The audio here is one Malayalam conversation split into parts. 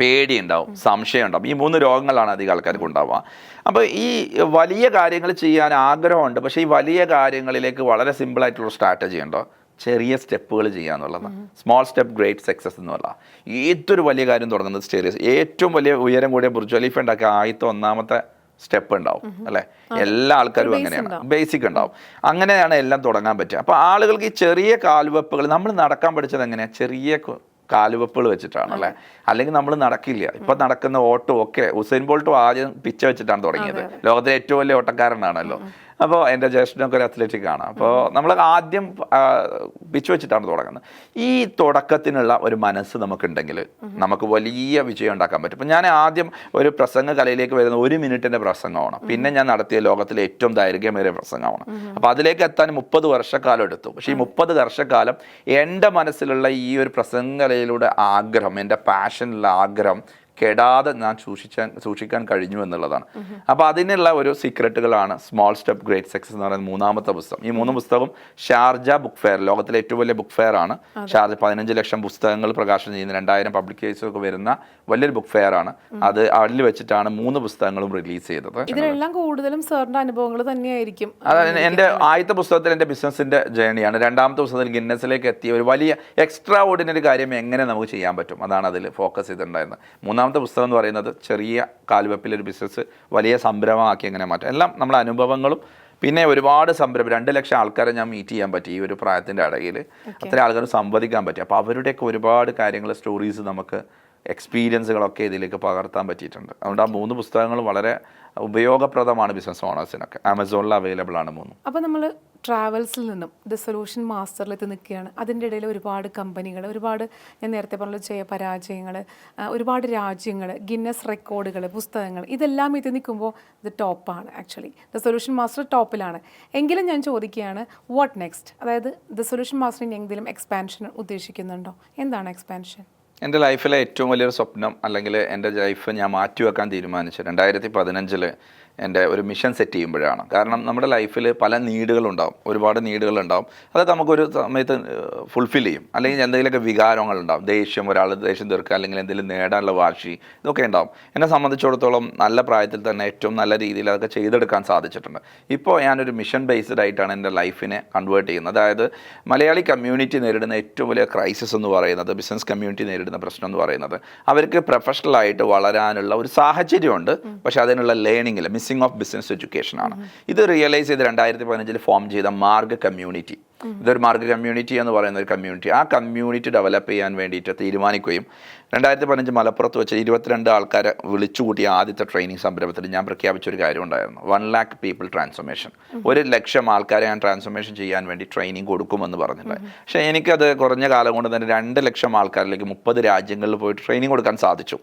പേടി ഉണ്ടാവും സംശയം ഉണ്ടാവും ഈ മൂന്ന് രോഗങ്ങളാണ് അധികം ആൾക്കാർക്ക് ഉണ്ടാവുക. അപ്പോൾ ഈ വലിയ കാര്യങ്ങൾ ചെയ്യാൻ ആഗ്രഹമുണ്ട്. പക്ഷേ ഈ വലിയ കാര്യങ്ങളിലേക്ക് വളരെ സിമ്പിൾ ആയിട്ടുള്ള സ്ട്രാറ്റജി ഉണ്ടോ? ചെറിയ സ്റ്റെപ്പുകൾ ചെയ്യുക എന്നുള്ളതാണ്. സ്മോൾ സ്റ്റെപ്പ് ഗ്രേറ്റ് സക്സസ് എന്ന് പറയുക ഏതൊരു വലിയ കാര്യം തുടങ്ങുന്നത് ചെറിയ ഏറ്റവും വലിയ ഉയരം കൂടിയ ബുർജ് ഖലീഫ ഉണ്ടാക്കിയ ആദ്യത്തെ ഒന്നാമത്തെ സ്റ്റെപ്പ് ഉണ്ടാവും അല്ലെ? എല്ലാ ആൾക്കാരും അങ്ങനെയാണ്. ബേസിക് ഉണ്ടാവും. അങ്ങനെയാണ് എല്ലാം തുടങ്ങാൻ പറ്റുക. അപ്പോൾ ആളുകൾക്ക് ഈ ചെറിയ കാൽവെപ്പുകൾ നമ്മൾ നടക്കാൻ പഠിച്ചത് എങ്ങനെയാണ് ചെറിയ കാലുവെപ്പുകൾ വെച്ചിട്ടാണ് അല്ലേ? അല്ലെങ്കിൽ നമ്മൾ നടക്കില്ല. ഇപ്പൊ നടക്കുന്ന ഓട്ടോ ഒക്കെ ഉസൈൻ ബോൾട്ടും ആദ്യം പിച്ച വെച്ചിട്ടാണ് തുടങ്ങിയത്. ലോകത്തിലെ ഏറ്റവും വലിയ ഓട്ടക്കാരനാണല്ലോ. അപ്പോൾ എന്റെ ജ്യേഷ്ഠനൊക്കെ ഒരു അത്ലറ്റിക് ആണ്. അപ്പോൾ നമ്മൾ ആദ്യം പിച്ച് വെച്ചിട്ടാണ് തുടങ്ങുന്നത്. ഈ തുടക്കത്തിനുള്ള ഒരു മനസ്സ് നമുക്കുണ്ടെങ്കിൽ നമുക്ക് വലിയ വിജയം ഉണ്ടാക്കാൻ പറ്റും. ഇപ്പം ഞാൻ ആദ്യം ഒരു പ്രസംഗ കലയിലേക്ക് വരുന്ന ഒരു മിനിറ്റിന്റെ പ്രസംഗമാണ്. പിന്നെ ഞാൻ നടത്തിയ ലോകത്തിലെ ഏറ്റവും ദൈർഘ്യമേറിയ പ്രസംഗമാണ്. അപ്പോൾ അതിലേക്ക് എത്താൻ മുപ്പത് വർഷക്കാലം എടുത്തു. പക്ഷേ ഈ മുപ്പത് വർഷക്കാലം എന്റെ മനസ്സിലുള്ള ഈ ഒരു പ്രസംഗ കലയിലൂടെ ആഗ്രഹം എന്റെ പാഷനിലുള്ള ആഗ്രഹം കെടാതെ ഞാൻ സൂക്ഷിച്ചാൻ സൂക്ഷിക്കാൻ കഴിഞ്ഞു എന്നുള്ളതാണ്. അപ്പോൾ അതിനുള്ള ഒരു സീക്രട്ടുകളാണ് സ്മോൾ സ്റ്റെപ്പ് ഗ്രേറ്റ് സക്സസ് എന്ന് പറയുന്ന മൂന്നാമത്തെ പുസ്തകം. ഈ മൂന്ന് പുസ്തകം ഷാർജ ബുക്ക് ഫെയർ ലോകത്തിലെ ഏറ്റവും വലിയ ബുക്ക് ഫെയർ ആണ്. ഷാർജ പതിനഞ്ച് ലക്ഷം പുസ്തകങ്ങൾ പ്രകാശനം ചെയ്യുന്ന രണ്ടായിരം പബ്ലിക്കേഷൻ ഒക്കെ വരുന്ന വലിയൊരു ബുക്ക് ഫെയർ ആണ്. അത് അതിൽ വെച്ചിട്ടാണ് മൂന്ന് പുസ്തകങ്ങളും റിലീസ് ചെയ്തത്. ഇതിനെല്ലാം കൂടുതലും സാറിന്റെ അനുഭവങ്ങൾ തന്നെയായിരിക്കും. അതായത് എന്റെ ആദ്യത്തെ പുസ്തകത്തിൽ എന്റെ ബിസിനസിന്റെ ജേണിയാണ്. രണ്ടാമത്തെ പുസ്തകത്തിൽ ഗിന്നസിലേക്ക് എത്തിയ ഒരു വലിയ എക്സ്ട്രാ ഓർഡിനറി കാര്യം എങ്ങനെ നമുക്ക് ചെയ്യാൻ പറ്റും? അതാണ് അതിൽ ഫോക്കസ് ചെയ്തിട്ടുണ്ടായിരുന്നത്. മൂന്നാമത്തെ പുസ്തകം എന്ന് പറയുന്നത് ചെറിയ കാൽവെപ്പിലൊരു ബിസിനസ് വലിയ സംരംഭമാക്കി എങ്ങനെ മാറ്റാം. എല്ലാം നമ്മുടെ അനുഭവങ്ങളും പിന്നെ ഒരുപാട് സംരംഭം. രണ്ട് ലക്ഷം ആൾക്കാരെ ഞാൻ മീറ്റ് ചെയ്യാൻ പറ്റി ഈ ഒരു പ്രായത്തിന്റെ ഇടയിൽ. അത്രയും ആൾക്കാർ സംവദിക്കാൻ പറ്റി. അപ്പോൾ അവരുടെയൊക്കെ ഒരുപാട് കാര്യങ്ങൾ സ്റ്റോറീസ് നമുക്ക് എക്സ്പീരിയൻസുകളൊക്കെ ഇതിലേക്ക് പകർത്താൻ പറ്റിയിട്ടുണ്ട്. അതുകൊണ്ട് ആ മൂന്ന് പുസ്തകങ്ങൾ വളരെ ഉപയോഗപ്രദമാണ് ബിസിനസ് ഓണേഴ്സിനൊക്കെ ആമസോണിൽ അവൈലബിൾ ആണ് മൂന്ന്. അപ്പോൾ നമ്മൾ ട്രാവൽസിൽ നിന്നും ദ സൊല്യൂഷൻ മാസ്റ്ററിലെത്തി നിൽക്കുകയാണ്. അതിന്റെ ഇടയിൽ ഒരുപാട് കമ്പനികൾ ഒരുപാട് ഞാൻ നേരത്തെ പറഞ്ഞ ചെയ്യ പരാജയങ്ങൾ ഒരുപാട് രാജ്യങ്ങൾ ഗിന്നസ് റെക്കോർഡുകൾ പുസ്തകങ്ങൾ ഇതെല്ലാം എത്തി നിൽക്കുമ്പോൾ ഇത് ടോപ്പാണ് ആക്ച്വലി ദ സൊല്യൂഷൻ മാസ്റ്റർ ടോപ്പിലാണ് എങ്കിലും ഞാൻ ചോദിക്കുകയാണ് വാട്ട് നെക്സ്റ്റ് അതായത് ദ സൊല്യൂഷൻ മാസ്റ്ററിന് എന്തെങ്കിലും എക്സ്പാൻഷൻ ഉദ്ദേശിക്കുന്നുണ്ടോ? എന്താണ് എക്സ്പാൻഷൻ എന്റെ ലൈഫിലെ ഏറ്റവും വലിയൊരു സ്വപ്നം അല്ലെങ്കിൽ എന്റെ ലൈഫ് ഞാൻ മാറ്റിവെക്കാൻ തീരുമാനിച്ചു രണ്ടായിരത്തി പതിനഞ്ചിൽ എന്റെ ഒരു മിഷൻ സെറ്റ് ചെയ്യുമ്പോഴാണ്. കാരണം നമ്മുടെ ലൈഫിൽ പല നീഡുകളുണ്ടാവും. ഒരുപാട് നീഡുകളുണ്ടാവും. അതൊക്കെ നമുക്കൊരു സമയത്ത് ഫുൾഫിൽ ചെയ്യും. അല്ലെങ്കിൽ എന്തെങ്കിലുമൊക്കെ വികാരങ്ങളുണ്ടാവും. ദേഷ്യം ഒരാൾ ദേഷ്യം തീർക്കുക അല്ലെങ്കിൽ എന്തെങ്കിലും നേടാനുള്ള വാശി ഇതൊക്കെ ഉണ്ടാവും. എന്നെ സംബന്ധിച്ചിടത്തോളം നല്ല പ്രായത്തിൽ തന്നെ ഏറ്റവും നല്ല രീതിയിൽ അതൊക്കെ ചെയ്തെടുക്കാൻ സാധിച്ചിട്ടുണ്ട്. ഇപ്പോൾ ഞാനൊരു മിഷൻ ബേസ്ഡ് ആയിട്ടാണ് എന്റെ ലൈഫിനെ കൺവേർട്ട് ചെയ്യുന്നത്. അതായത് മലയാളി കമ്മ്യൂണിറ്റി നേരിടുന്ന ഏറ്റവും വലിയ ക്രൈസിസ് എന്ന് പറയുന്നത് ബിസിനസ് കമ്മ്യൂണിറ്റി നേരിടുന്ന പ്രശ്നം എന്ന് പറയുന്നത് അവർക്ക് പ്രൊഫഷണലായിട്ട് വളരാനുള്ള ഒരു സാഹചര്യമുണ്ട്. പക്ഷേ അതിനുള്ള ലേണിംഗിൽ മിസ്സിംഗ് ഓഫ് ബിസിനസ് എഡ്യൂക്കേഷൻ ആണ്. ഇത് റിയലൈസ് ചെയ്ത് രണ്ടായിരത്തി പതിനഞ്ചിൽ ഫോം ചെയ്ത മാർഗ് കമ്മ്യൂണിറ്റി ഇതൊരു മാർഗ് കമ്മ്യൂണിറ്റി എന്ന് പറയുന്ന ഒരു കമ്മ്യൂണിറ്റി ആ കമ്മ്യൂണിറ്റി ഡെവലപ്പ് ചെയ്യാൻ വേണ്ടിയിട്ട് തീരുമാനിക്കുകയും രണ്ടായിരത്തി പതിനഞ്ച് മലപ്പുറത്ത് വെച്ച് ഇരുപത്തിരണ്ട് ആൾക്കാരെ വിളിച്ചുകൂട്ടിയ ആദ്യത്തെ ട്രെയിനിങ് സംരംഭത്തിൽ ഞാൻ പ്രഖ്യാപിച്ച ഒരു കാര്യം ഉണ്ടായിരുന്നു. വൺ ലാക്ക് പീപ്പിൾ ട്രാൻസ്ഫോർമേഷൻ ഒരു ലക്ഷം ആൾക്കാരെ ഞാൻ ട്രാൻസ്ഫോർമേഷൻ ചെയ്യാൻ വേണ്ടി ട്രെയിനിങ് കൊടുക്കുമെന്ന് പറഞ്ഞിട്ടുണ്ട് പക്ഷേ എനിക്കത് കുറഞ്ഞ കാലം കൊണ്ട് തന്നെ രണ്ട് ലക്ഷം ആൾക്കാരിലേക്ക് മുപ്പത് രാജ്യങ്ങളിൽ പോയി ട്രെയിനിങ് കൊടുക്കാൻ സാധിച്ചു.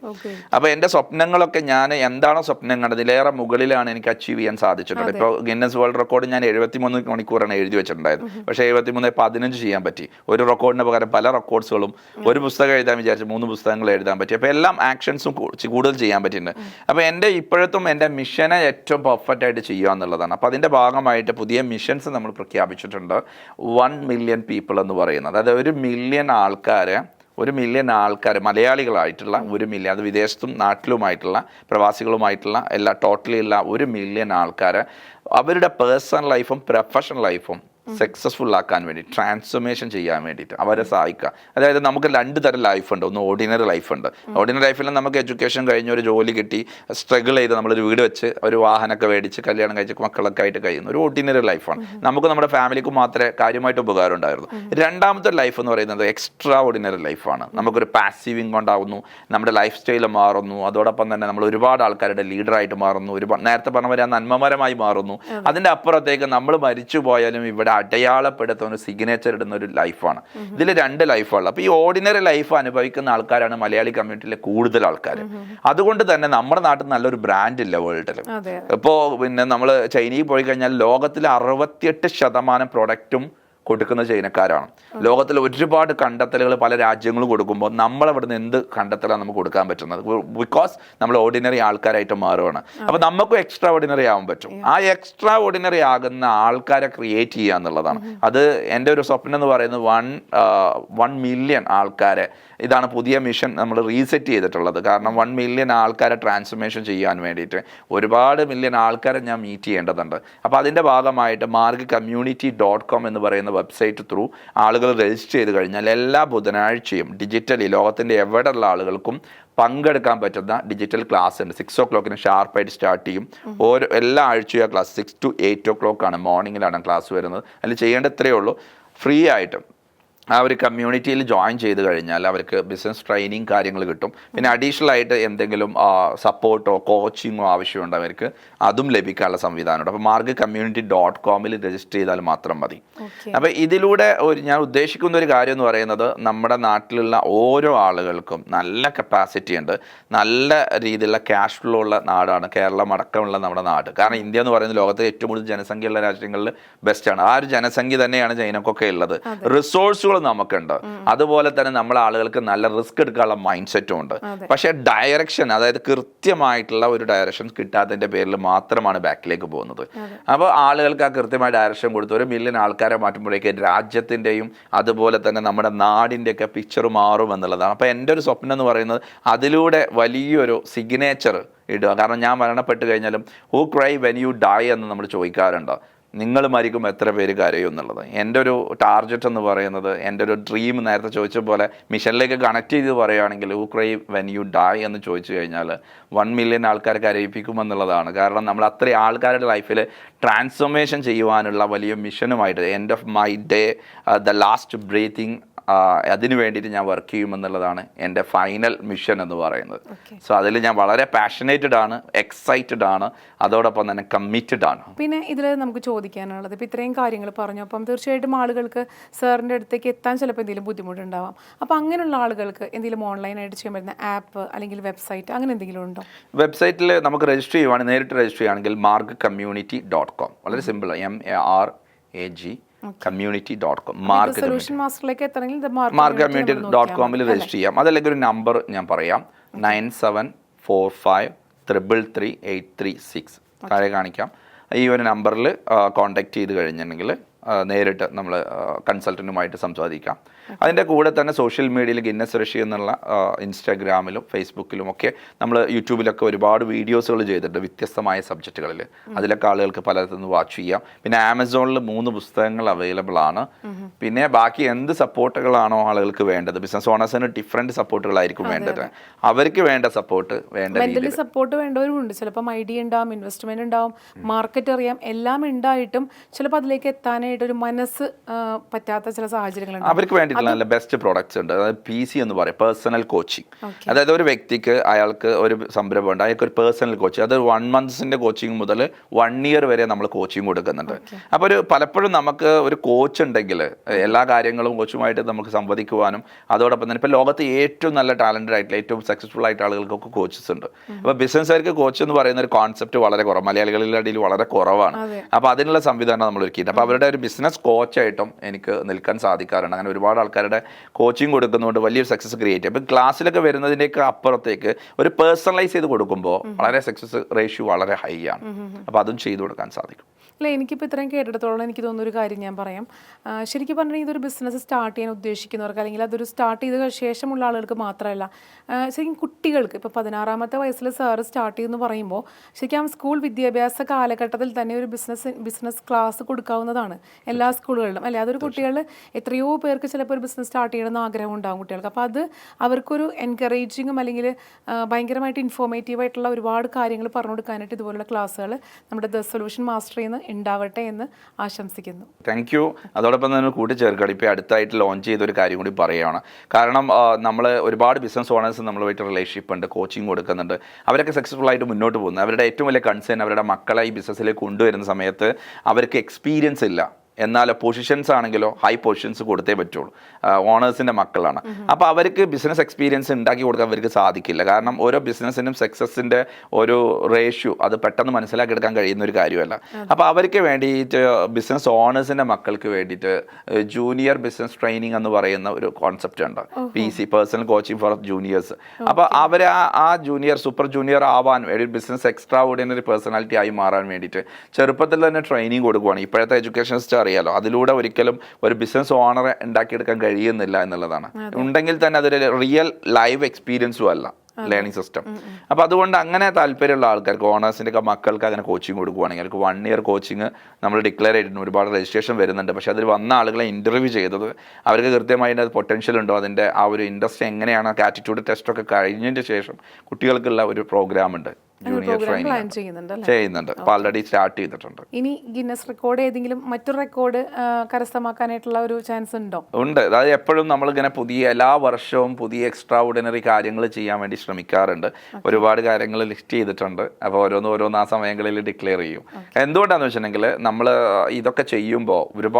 അപ്പോൾ എന്റെ സ്വപ്നങ്ങളൊക്കെ ഞാൻ എന്താണോ സ്വപ്നം കണ്ടത് ഇതിലേറെ മുകളിലാണ് എനിക്ക് അച്ചീവ് ചെയ്യാൻ സാധിച്ചിട്ടുള്ളത്. ഇപ്പോൾ ഗിന്നസ് വേൾഡ് റെക്കോർഡ് ഞാൻ എഴുപത്തിമൂന്ന് മണിക്കൂറാണ് എഴുതി വെച്ചിട്ടുണ്ടായത്. പക്ഷേ എഴുപത്തിമൂന്ന് പതിനഞ്ച് ചെയ്യാൻ പറ്റി. ഒരു റെക്കോർഡിന് പകരം പല റെക്കോർഡ്സുകളും ഒരു പുസ്തകം എഴുതാൻ വിചാരിച്ചു മൂന്ന് പുസ്തകങ്ങൾ എഴുതാൻ പറ്റി. അപ്പോൾ എല്ലാം ആക്ഷൻസും കൂടുതൽ ചെയ്യാൻ പറ്റിയിട്ടുണ്ട്. അപ്പോൾ എന്റെ ഇപ്പോഴത്തും എന്റെ മിഷനെ ഏറ്റവും പെർഫെക്റ്റ് ആയിട്ട് ചെയ്യുക എന്നുള്ളതാണ്. അപ്പോൾ അതിന്റെ ഭാഗമായിട്ട് പുതിയ മിഷൻസ് നമ്മൾ പ്രഖ്യാപിച്ചിട്ടുണ്ട്. വൺ മില്യൺ പീപ്പിൾ എന്ന് പറയുന്നത്. അതായത് ഒരു മില്യൺ ആൾക്കാരെ ഒരു മില്യൺ ആൾക്കാർ മലയാളികളായിട്ടുള്ള ഒരു മില്യൺ അത് വിദേശത്തും നാട്ടിലുമായിട്ടുള്ള പ്രവാസികളുമായിട്ടുള്ള എല്ലാ ടോട്ടലി ഉള്ള ഒരു മില്യൺ ആൾക്കാർ അവരുടെ പേഴ്സണൽ ലൈഫും പ്രൊഫഷണൽ ലൈഫും സക്സസ്ഫുൾ ആക്കാൻ വേണ്ടി ട്രാൻസ്ഫോർമേഷൻ ചെയ്യാൻ വേണ്ടിയിട്ട് അവരെ സഹായിക്കുക. അതായത് നമുക്ക് രണ്ട് തരം ലൈഫ് ഉണ്ട്. ഒന്ന് ഓർഡിനറി ലൈഫ് ഉണ്ട്. ഓർഡിനറി ലൈഫിൽ നമുക്ക് എഡ്യൂക്കേഷൻ കഴിഞ്ഞ് ഒരു ജോലി കിട്ടി സ്ട്രഗിൾ ചെയ്ത് നമ്മളൊരു വീട് വെച്ച് ഒരു വാഹനമൊക്കെ മേടിച്ച് കല്യാണം കഴിച്ച് മക്കളൊക്കെ ആയിട്ട് കഴിയുന്ന ഒരു ഓർഡിനറി ലൈഫാണ് നമുക്ക് നമ്മുടെ ഫാമിലിക്ക് മാത്രമേ കാര്യമായിട്ട് ഉപകാരം ഉണ്ടായിരുന്നു രണ്ടാമത്തെ ലൈഫ് എന്ന് പറയുന്നത് എക്സ്ട്രാ ഓർഡിനറി ലൈഫാണ് നമുക്കൊരു പാസീവ് ഇൻകം ഉണ്ടാവുന്നു നമ്മുടെ ലൈഫ് സ്റ്റൈൽ മാറുന്നു അതോടൊപ്പം തന്നെ നമ്മൾ ഒരുപാട് ആൾക്കാരുടെ ലീഡറായിട്ട് മാറുന്നു ഒരുപാട് നേരത്തെ പറഞ്ഞ പോലെ നന്മമരമായി മാറുന്നു. അതിന്റെ അപ്പുറത്തേക്ക് നമ്മൾ മരിച്ചു പോയാലും ഇവിടെ അടയാളപ്പെടുത്തുന്ന ഒരു സിഗ്നേച്ചർ ഇടുന്ന ഒരു ലൈഫാണ് ഇതിൽ രണ്ട് ലൈഫാണ് അപ്പോൾ ഈ ഓർഡിനറി ലൈഫ് അനുഭവിക്കുന്ന ആൾക്കാരാണ് മലയാളി കമ്മ്യൂണിറ്റിയിലെ കൂടുതൽ ആൾക്കാർ അതുകൊണ്ട് തന്നെ നമ്മുടെ നാട്ടിൽ നല്ലൊരു ബ്രാൻഡ് ഇല്ല വേൾഡിൽ ഇപ്പോൾ പിന്നെ നമ്മൾ ചൈനയിൽ പോയി കഴിഞ്ഞാൽ ലോകത്തിലെ അറുപത്തിയെട്ട് ശതമാനം പ്രൊഡക്റ്റും കൊടുക്കുന്ന ചൈനക്കാരാണ് ലോകത്തിൽ ഒരുപാട് കണ്ടെത്തലുകൾ പല രാജ്യങ്ങളും കൊടുക്കുമ്പോൾ നമ്മൾ നിന്ന് എന്ത് കണ്ടെത്തലാണ് നമുക്ക് കൊടുക്കാൻ പറ്റുന്നത്? ബിക്കോസ് നമ്മൾ ഓർഡിനറി ആൾക്കാരായിട്ട് മാറുകയാണ് അപ്പോൾ നമുക്കും എക്സ്ട്രാ ഓർഡിനറി ആവാൻ പറ്റും. ആ എക്സ്ട്രാ ഓർഡിനറി ആകുന്ന ആൾക്കാരെ ക്രിയേറ്റ് ചെയ്യുക എന്നുള്ളതാണ്. അത് എന്റെ ഒരു സ്വപ്നം എന്ന് പറയുന്നത് വൺ വൺ മില്യൺ ആൾക്കാരെ ഇതാണ് പുതിയ മിഷൻ നമ്മൾ റീസെറ്റ് ചെയ്തിട്ടുള്ളത്. കാരണം വൺ മില്യൺ ആൾക്കാരെ ട്രാൻസ്ഫർമേഷൻ ചെയ്യാൻ വേണ്ടിയിട്ട് ഒരുപാട് മില്യൺ ആൾക്കാരെ ഞാൻ മീറ്റ് ചെയ്യേണ്ടതുണ്ട്. അപ്പോൾ അതിന്റെ ഭാഗമായിട്ട് മാർഗ് കമ്മ്യൂണിറ്റി ഡോട്ട് കോം എന്ന് പറയുന്ന വെബ്സൈറ്റ് ത്രൂ ആളുകൾ രജിസ്റ്റർ ചെയ്ത് കഴിഞ്ഞാൽ എല്ലാ ബുധനാഴ്ചയും ഡിജിറ്റലി ലോകത്തിന്റെ എവിടെയുള്ള ആളുകൾക്കും പങ്കെടുക്കാൻ പറ്റുന്ന ഡിജിറ്റൽ ക്ലാസ് ഉണ്ട്. സിക്സ് ഓ ക്ലോക്കിന് ഷാർപ്പായിട്ട് സ്റ്റാർട്ട് ചെയ്യും. ഓരോ എല്ലാ ആഴ്ചയും ആ ക്ലാസ് സിക്സ് ടു എയ്റ്റ് ഓ ക്ലോക്കാണ് മോർണിംഗിലാണ് ക്ലാസ് വരുന്നത്. അതിൽ ചെയ്യേണ്ട ഇത്രയേ ഉള്ളൂ. ഫ്രീ ആയിട്ട് ആ ഒരു കമ്മ്യൂണിറ്റിയിൽ ജോയിൻ ചെയ്ത് കഴിഞ്ഞാൽ അവർക്ക് ബിസിനസ് ട്രെയിനിങ് കാര്യങ്ങൾ കിട്ടും. പിന്നെ അഡീഷണൽ ആയിട്ട് എന്തെങ്കിലും സപ്പോർട്ടോ കോച്ചിങ്ങോ ആവശ്യമുണ്ട് അവർക്ക് അതും ലഭിക്കാനുള്ള സംവിധാനമുണ്ട്. അപ്പോൾ മാർഗ് കമ്മ്യൂണിറ്റി ഡോട്ട് കോമിൽ രജിസ്റ്റർ ചെയ്താൽ മാത്രം മതി. അപ്പോൾ ഇതിലൂടെ ഒരു ഞാൻ ഉദ്ദേശിക്കുന്ന ഒരു കാര്യം എന്ന് പറയുന്നത് നമ്മുടെ നാട്ടിലുള്ള ഓരോ ആളുകൾക്കും നല്ല കപ്പാസിറ്റി ഉണ്ട്. നല്ല രീതിയിലുള്ള ക്യാഷ് ഫ്ലോ ഉള്ള നാടാണ് കേരളം അടക്കമുള്ള നമ്മുടെ നാട്. കാരണം ഇന്ത്യ എന്ന് പറയുന്നത് ലോകത്തെ ഏറ്റവും കൂടുതൽ ജനസംഖ്യയുള്ള രാജ്യങ്ങളിൽ ബെസ്റ്റാണ് ആ ഒരു ജനസംഖ്യ തന്നെയാണ് ചൈനക്കൊക്കെ ഉള്ളത്. റിസോഴ്സുകൾ നമുക്കുണ്ട്. അതുപോലെ തന്നെ നമ്മളെ ആളുകൾക്ക് നല്ല റിസ്ക് എടുക്കാനുള്ള മൈൻഡ് സെറ്റും ഉണ്ട്. പക്ഷെ പക്ഷേ ഡയറക്ഷൻ അതായത് കൃത്യമായിട്ടുള്ള ഒരു ഡയറക്ഷൻ കിട്ടാത്തതിന്റെ പേരിൽ മാത്രമാണ് ബാക്കിലേക്ക് പോകുന്നത്. അപ്പോൾ ആളുകൾക്ക് ആ കൃത്യമായ ഡയറക്ഷൻ കൊടുത്ത് ഒരു മില്യൺ ആൾക്കാരെ മാറ്റുമ്പോഴേക്ക് രാജ്യത്തിന്റെയും അതുപോലെ തന്നെ നമ്മുടെ നാടിന്റെയൊക്കെ പിക്ചർ മാറും എന്നുള്ളതാണ്. അപ്പോൾ എന്റെ ഒരു സ്വപ്നം എന്ന് പറയുന്നത് അതിലൂടെ വലിയൊരു സിഗ്നേച്ചർ ഇടുക. കാരണം ഞാൻ മരണപ്പെട്ട് കഴിഞ്ഞാലും who cry when you die എന്ന് നമ്മൾ ചോദിക്കാറുണ്ട്. നിങ്ങൾ മരിക്കുമ്പോൾ എത്ര പേര് കരയും എന്നുള്ളത്. എന്റെ ഒരു ടാർഗറ്റ് എന്ന് പറയുന്നത് എന്റെ ഒരു ഡ്രീം നേരത്തെ ചോദിച്ച പോലെ മിഷനിലേക്ക് കണക്ട് ചെയ്ത് പറയുകയാണെങ്കിൽ ഹൂ വെൻ യു ഡൈ എന്ന് ചോദിച്ചു കഴിഞ്ഞാൽ വൺ മില്യൺ ആൾക്കാരെ കരയിപ്പിക്കുമെന്നുള്ളതാണ് കാരണം നമ്മൾ അത്രയും ആൾക്കാരുടെ ലൈഫിൽ ട്രാൻസ്ഫോർമേഷൻ ചെയ്യുവാനുള്ള വലിയ മിഷനുമായിട്ട് end of my day the last breathing അതിന് വേണ്ടിയിട്ട് ഞാൻ വർക്ക് ചെയ്യുമെന്നുള്ളതാണ് എന്റെ ഫൈനൽ മിഷൻ എന്ന് പറയുന്നത്. സോ അതിൽ ഞാൻ വളരെ പാഷനേറ്റഡ് ആണ് എക്സൈറ്റഡ് ആണ് അതോടൊപ്പം തന്നെ കമ്മിറ്റഡ് ആണ്. പിന്നെ ഇതിൽ നമുക്ക് ചോദിക്കാനുള്ളത് ഇപ്പം ഇത്രയും കാര്യങ്ങൾ പറഞ്ഞു അപ്പം തീർച്ചയായിട്ടും ആളുകൾക്ക് സാറിന്റെ അടുത്തേക്ക് എത്താൻ ചിലപ്പോൾ എന്തെങ്കിലും ബുദ്ധിമുട്ടുണ്ടാവാം. അപ്പോൾ അങ്ങനെയുള്ള ആളുകൾക്ക് എന്തെങ്കിലും ഓൺലൈനായിട്ട് ചെയ്യാൻ പറ്റുന്ന ആപ്പ് അല്ലെങ്കിൽ വെബ്സൈറ്റ് അങ്ങനെ എന്തെങ്കിലും ഉണ്ടോ? വെബ്സൈറ്റിൽ നമുക്ക് രജിസ്റ്റർ ചെയ്യുവാണെങ്കിൽ നേരിട്ട് രജിസ്റ്റർ ചെയ്യുകയാണെങ്കിൽ മാർഗ് കമ്മ്യൂണിറ്റി ഡോട്ട് കോം വളരെ simple M A R A G community dot com ഇത് മാർക്ക് കമ്മ്യൂണിറ്റി ഡോട്ട് കോമിൽ രജിസ്റ്റർ ചെയ്യാം. അതല്ലെങ്കിൽ ഒരു നമ്പർ ഞാൻ പറയാം. Nine seven four five triple three eight three six. താഴെ കാണിക്കാം. ഈ ഒരു നമ്പറിൽ കോൺടാക്ട് ചെയ്ത് കഴിഞ്ഞിട്ടുണ്ടെങ്കിൽ നേരിട്ട് നമ്മൾ കൺസൾട്ടന്റുമായിട്ട് സംസാരിക്കാം. അതിന്റെ കൂടെ തന്നെ സോഷ്യൽ മീഡിയയിൽ ഗിന്നസ് ഋഷി എന്നുള്ള ഇൻസ്റ്റാഗ്രാമിലും ഫേസ്ബുക്കിലും ഒക്കെ നമ്മൾ യൂട്യൂബിലൊക്കെ ഒരുപാട് വീഡിയോസുകൾ ചെയ്തിട്ടുണ്ട് വ്യത്യസ്തമായ സബ്ജക്റ്റുകളിൽ അതിലൊക്കെ ആളുകൾക്ക് പലതൊന്നും വാച്ച് ചെയ്യാം. പിന്നെ ആമസോണിൽ മൂന്ന് പുസ്തകങ്ങൾ അവൈലബിൾ ആണ്. പിന്നെ ബാക്കി എന്ത് സപ്പോർട്ടുകളാണോ ആളുകൾക്ക് വേണ്ടത്? ബിസിനസ് ഓണേഴ്സിന് ഡിഫറെന്റ് സപ്പോർട്ടുകളായിരിക്കും വേണ്ടത്. അവർക്ക് വേണ്ട സപ്പോർട്ട് വേണ്ട സപ്പോർട്ട് വേണ്ടവരുണ്ട് ചിലപ്പം ഐഡിയ ഉണ്ടാവും ഇൻവെസ്റ്റ്മെന്റ് ഉണ്ടാവും മാർക്കറ്റ് അറിയാം എല്ലാം ഉണ്ടായിട്ടും ചിലപ്പോൾ അതിലേക്ക് എത്താനായിട്ട് ഒരു മനസ്സ് പറ്റാത്ത ചില സാഹചര്യങ്ങളുണ്ട്. അവർക്ക് വേണ്ടിയിട്ടുള്ള നല്ല ബെസ്റ്റ് പ്രോഡക്റ്റ്സ് ഉണ്ട്. അതായത് പി സി എന്ന് പറയും പേഴ്സണൽ കോച്ചിങ് അതായത് ഒരു വ്യക്തിക്ക് അയാൾക്ക് ഒരു സംരംഭം ഉണ്ട്. അയാൾക്ക് ഒരു പേഴ്സണൽ കോച്ചിങ് അത് വൺ മന്ത്സിന്റെ കോച്ചിങ് മുതൽ വൺ ഇയർ വരെ നമ്മൾ കോച്ചിങ് കൊടുക്കുന്നുണ്ട്. അപ്പോൾ ഒരു പലപ്പോഴും നമുക്ക് ഒരു കോച്ച് ഉണ്ടെങ്കിൽ എല്ലാ കാര്യങ്ങളും കോച്ചുമായിട്ട് നമുക്ക് സംവദിക്കുവാനും അതോടൊപ്പം തന്നെ ഇപ്പോൾ ലോകത്ത് ഏറ്റവും നല്ല ടാലന്റഡ് ആയിട്ടുള്ള ഏറ്റവും സക്സസ്ഫുൾ ആയിട്ട് ആളുകൾക്കൊക്കെ കോച്ചസ് ഉണ്ട്. അപ്പോൾ ബിസിനസ്സുകാർക്ക് കോച്ച് എന്ന് പറയുന്ന ഒരു കോൺസെപ്റ്റ് വളരെ കുറവ്. മലയാളികളുടെ ഇടയിൽ വളരെ കുറവാണ്. അപ്പോൾ അതിനുള്ള സംവിധാനം നമ്മൾ ഒരുക്കിയിട്ടുണ്ട്. അപ്പോൾ അവരുടെ ഒരു ബിസിനസ് കോച്ചായിട്ടും എനിക്ക് നിൽക്കാൻ സാധിക്കാറുണ്ട്. അങ്ങനെ ഒരുപാട് ആൾക്കാരുടെ കോച്ചിങ് കൊടുക്കുന്നതുകൊണ്ട് വലിയൊരു സക്സസ് ക്രിയേറ്റ് ചെയ്യും. അപ്പോൾ ക്ലാസ്സിലൊക്കെ വരുന്നതിന്റെയൊക്കെ അപ്പുറത്തേക്ക് ഒരു പേഴ്സണലൈസ് ചെയ്ത് കൊടുക്കുമ്പോൾ വളരെ സക്സസ് റേഷ്യോ വളരെ ഹൈ ആണ്. അപ്പോൾ അതും ചെയ്തു കൊടുക്കാൻ സാധിക്കും. അല്ല എനിക്കിപ്പോൾ ഇത്രയും കേട്ടിടത്തോളം എനിക്ക് തോന്നുന്ന ഒരു കാര്യം ഞാൻ പറയാം. ശരിക്കും പറഞ്ഞാൽ ഇതൊരു ബിസിനസ് സ്റ്റാർട്ട് ചെയ്യാൻ ഉദ്ദേശിക്കുന്നവർക്ക് അല്ലെങ്കിൽ അതൊരു സ്റ്റാർട്ട് ചെയ്ത ശേഷമുള്ള ആളുകൾക്ക് മാത്രമല്ല ശരിക്കും കുട്ടികൾക്ക് ഇപ്പോൾ പതിനാറാമത്തെ വയസ്സിൽ സാറ് സ്റ്റാർട്ട് ചെയ്യുമെന്ന് പറയുമ്പോൾ ശരിക്കും ആ സ്കൂൾ വിദ്യാഭ്യാസ കാലഘട്ടത്തിൽ തന്നെ ഒരു ബിസിനസ് ബിസിനസ് ക്ലാസ് കൊടുക്കാവുന്നതാണ് എല്ലാ സ്കൂളുകളിലും അല്ലെ? അതൊരു കുട്ടികൾ എത്രയോ പേർക്ക് ചിലപ്പോൾ ഒരു ബിസിനസ് സ്റ്റാർട്ട് ചെയ്യണമെന്ന് ആഗ്രഹം ഉണ്ടാകും കുട്ടികൾക്ക്. അപ്പോൾ അത് അവർക്കൊരു എൻകറേജിങ്ങും അല്ലെങ്കിൽ ഭയങ്കരമായിട്ട് ഇൻഫോർമേറ്റീവ് ആയിട്ടുള്ള ഒരുപാട് കാര്യങ്ങൾ പറഞ്ഞു കൊടുക്കാനായിട്ട് ഇതുപോലുള്ള ക്ലാസ്സുകൾ നമ്മുടെ ദ സൊല്യൂഷൻ മാസ്റ്റർ നിന്ന് ഉണ്ടാവട്ടെ എന്ന് ആശംസിക്കുന്നു. താങ്ക് യു അതോടൊപ്പം തന്നെ കൂട്ടിച്ചേർക്കണം ഇപ്പോൾ അടുത്തായിട്ട് ലോഞ്ച് ചെയ്ത ഒരു കാര്യം കൂടി പറയുകയാണ്. കാരണം നമ്മൾ ഒരുപാട് ബിസിനസ് ഓണേഴ്സ് നമ്മളുമായിട്ട് റിലേഷൻഷിപ്പ് ഉണ്ട് കോച്ചിങ് കൊടുക്കുന്നുണ്ട്. അവരൊക്കെ സക്സസ്ഫുൾ ആയിട്ട് മുന്നോട്ട് പോകുന്നു. അവരുടെ ഏറ്റവും വലിയ കൺസേൺ അവരുടെ മക്കളെ ഈ ബിസിനസ്സിലേക്ക് കൊണ്ടുവരുന്ന സമയത്ത് അവർക്ക് എക്സ്പീരിയൻസ് ഇല്ല. എന്നാൽ പൊസിഷൻസ് ആണെങ്കിലോ ഹൈ പൊസിഷൻസ് കൊടുത്തേ പറ്റുള്ളൂ. ഓണേഴ്സിന്റെ മക്കളാണ്. അപ്പോൾ അവർക്ക് ബിസിനസ് എക്സ്പീരിയൻസ് ഉണ്ടാക്കി കൊടുക്കാൻ അവർക്ക് സാധിക്കില്ല. കാരണം ഓരോ ബിസിനസ്സിനും സക്സസിന്റെ ഒരു റേഷ്യോ അത് പെട്ടെന്ന് മനസ്സിലാക്കി എടുക്കാൻ കഴിയുന്ന ഒരു കാര്യമല്ല. അപ്പോൾ അവർക്ക് വേണ്ടിയിട്ട് ബിസിനസ് ഓണേഴ്സിന്റെ മക്കൾക്ക് വേണ്ടിയിട്ട് ജൂനിയർ ബിസിനസ് ട്രെയിനിങ് എന്ന് പറയുന്ന ഒരു കോൺസെപ്റ്റ് ഉണ്ട്. P C personal coaching for juniors അപ്പോൾ അവർ ആ ജൂനിയർ സൂപ്പർ ജൂനിയർ ആവാൻ ഒരു ബിസിനസ് എക്സ്ട്രാ ഓർഡിനറി പേഴ്സണാലിറ്റി ആയി മാറാൻ വേണ്ടിയിട്ട് ചെറുപ്പത്തിൽ തന്നെ ട്രെയിനിങ് കൊടുക്കുകയാണ് ഇപ്പോഴത്തെ എഡ്യൂക്കേഷൻ സിസ്റ്റം അറിയാലോ അതിലൂടെ ഒരിക്കലും ഒരു ബിസിനസ് ഓണറെ ഉണ്ടാക്കിയെടുക്കാൻ കഴിയുന്നില്ല എന്നുള്ളതാണ്. ഉണ്ടെങ്കിൽ തന്നെ അതൊരു റിയൽ ലൈവ് എക്സ്പീരിയൻസും അല്ല ലേണിംഗ് സിസ്റ്റം അപ്പോൾ അതുകൊണ്ട് അങ്ങനെ താല്പര്യമുള്ള ആൾക്കാർക്ക് ഓണേഴ്സിന്റെ ഒക്കെ മക്കൾക്ക് അങ്ങനെ കോച്ചിങ് കൊടുക്കുവാണെങ്കിൽ അവർക്ക് വൺ ഇയർ കോച്ചിങ് നമ്മൾ ഡിക്ലെയർ ചെയ്തിട്ടുണ്ട്. ഒരുപാട് രജിസ്ട്രേഷൻ വരുന്നുണ്ട്. പക്ഷേ അതിൽ വന്ന ആളുകളെ ഇന്റർവ്യൂ ചെയ്തത് അവർക്ക് കൃത്യമായിട്ട് അത് പൊട്ടൻഷ്യൽ ഉണ്ടോ? അതിന്റെ ആ ഒരു ഇൻട്രസ്റ്റ് എങ്ങനെയാണ്? ആറ്റിറ്റ്യൂഡ് ടെസ്റ്റൊക്കെ കഴിഞ്ഞതിന് ശേഷം കുട്ടികൾക്കുള്ള ഒരു പ്രോഗ്രാം ഉണ്ട്. ജൂനിയർ ട്രെയിനിങ് ചെയ്യുന്നുണ്ട് അപ്പോൾ ആൾറെഡി സ്റ്റാർട്ട് ചെയ്തിട്ടുണ്ട്. ഇനി ഗിന്നസ് റെക്കോർഡ് ഏതെങ്കിലും മറ്റൊരു റെക്കോർഡ് കരസ്ഥമാക്കാനായിട്ടുള്ള ഒരു ചാൻസ് ഉണ്ടോ? ഉണ്ട്. അതായത് എപ്പോഴും നമ്മളിങ്ങനെ പുതിയ എല്ലാ വർഷവും പുതിയ എക്സ്ട്രാ ഓർഡിനറി കാര്യങ്ങൾ ചെയ്യാൻ വേണ്ടി ശ്രമിക്കാറുണ്ട്. ഒരുപാട് കാര്യങ്ങൾ ലിസ്റ്റ് ചെയ്തിട്ടുണ്ട്. അപ്പോൾ ഓരോന്ന് ഓരോന്ന് ആ സമയങ്ങളിൽ ഡിക്ലെയർ ചെയ്യും. എന്തുകൊണ്ടാണെന്ന് വെച്ചിട്ടുണ്ടെങ്കിൽ നമ്മൾ ഇതൊക്കെ ചെയ്യുമ്പോൾ ഒരുപാട്